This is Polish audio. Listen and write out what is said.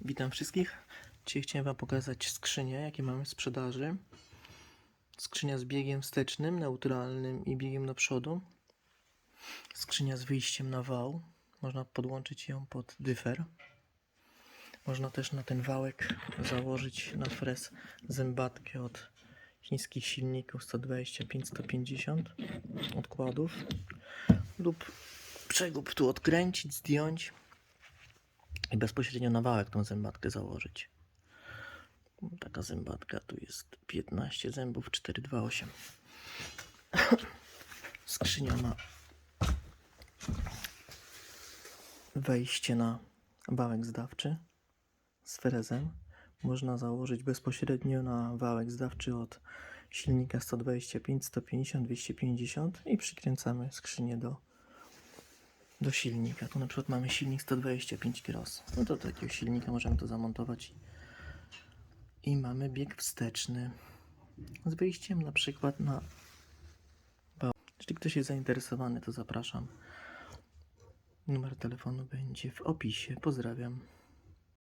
Witam wszystkich. Dzisiaj chciałem Wam pokazać skrzynie, jakie mamy w sprzedaży. Skrzynia z biegiem wstecznym, neutralnym i biegiem do przodu. Skrzynia z wyjściem na wał. Można podłączyć ją pod dyfer. Można też na ten wałek założyć na fres zębatkę od chińskich silników 125-150 odkładów lub przegub tu odkręcić, zdjąć bezpośrednio na wałek tą zębatkę założyć. Taka zębatka tu jest 15 zębów 428. Skrzynia ma wejście na wałek zdawczy z frezem. Można założyć bezpośrednio na wałek zdawczy od silnika 125, 150, 250 i przykręcamy skrzynię do do silnika. Tu na przykład mamy silnik 125 kg. No to do takiego silnika możemy to zamontować. I mamy bieg wsteczny z wyjściem na przykład na wał. Jeśli ktoś jest zainteresowany, to zapraszam. Numer telefonu będzie w opisie. Pozdrawiam.